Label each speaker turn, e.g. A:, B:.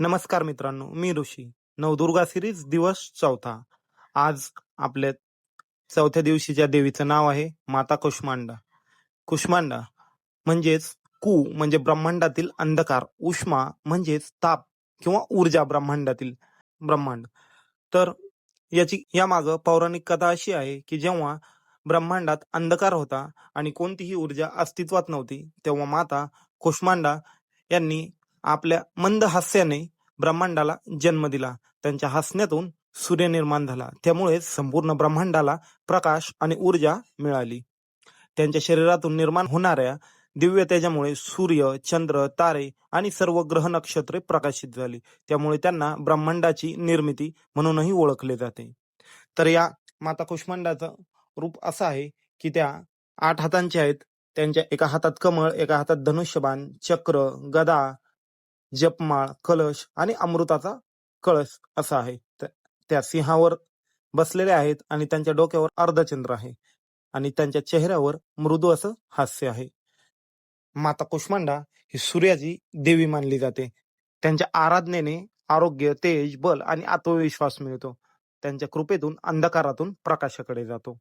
A: नमस्कार मित्रांनो मी ऋषी. नवदुर्गा सिरीज दिवस चौथा. आज आपल्या चौथ्या दिवशीच्या देवीचं नाव आहे माता कुष्मांडा. कुष्मांडा म्हणजेच कु म्हणजे ब्रह्मांडातील अंधकार उष्मा म्हणजेच ताप किंवा ऊर्जा ब्रह्मांडातील ब्रह्मांड. तर याची यामागं पौराणिक कथा अशी आहे की जेव्हा ब्रह्मांडात अंधकार होता आणि कोणतीही ऊर्जा अस्तित्वात नव्हती तेव्हा माता कुष्मांडा यांनी आपल्या मंद हास्याने ब्रह्मांडाला जन्म दिला. त्यांच्या हसण्यातून सूर्य निर्माण झाला. त्यामुळे संपूर्ण ब्रह्मांडाला प्रकाश आणि ऊर्जा मिळाली. त्यांच्या शरीरातून निर्माण होणाऱ्या दिव्य तेजामुळे सूर्य चंद्र तारे आणि सर्व ग्रह नक्षत्रे प्रकाशित झाली. त्यामुळे त्यांना ब्रह्मांडाची निर्मिती म्हणूनही ओळखले जाते. तर या माता कुष्मांडाचं रूप असं आहे की त्या आठ हातांच्या आहेत. त्यांच्या एका हातात कमळ एका हातात धनुष्यबाण चक्र गदा जपमाळ कलश आणि अमृताचा कळस असा आहे. त्या सिंहावर बसलेले आहेत आणि त्यांच्या डोक्यावर अर्धचंद्र आहे आणि त्यांच्या चेहऱ्यावर मृदू असं हास्य आहे. माता कुष्मांडा ही सूर्याची देवी मानली जाते. त्यांच्या आराधनेने आरोग्य तेज बल आणि आत्मविश्वास मिळतो. त्यांच्या कृपेतून अंधकारातून प्रकाशाकडे जातो.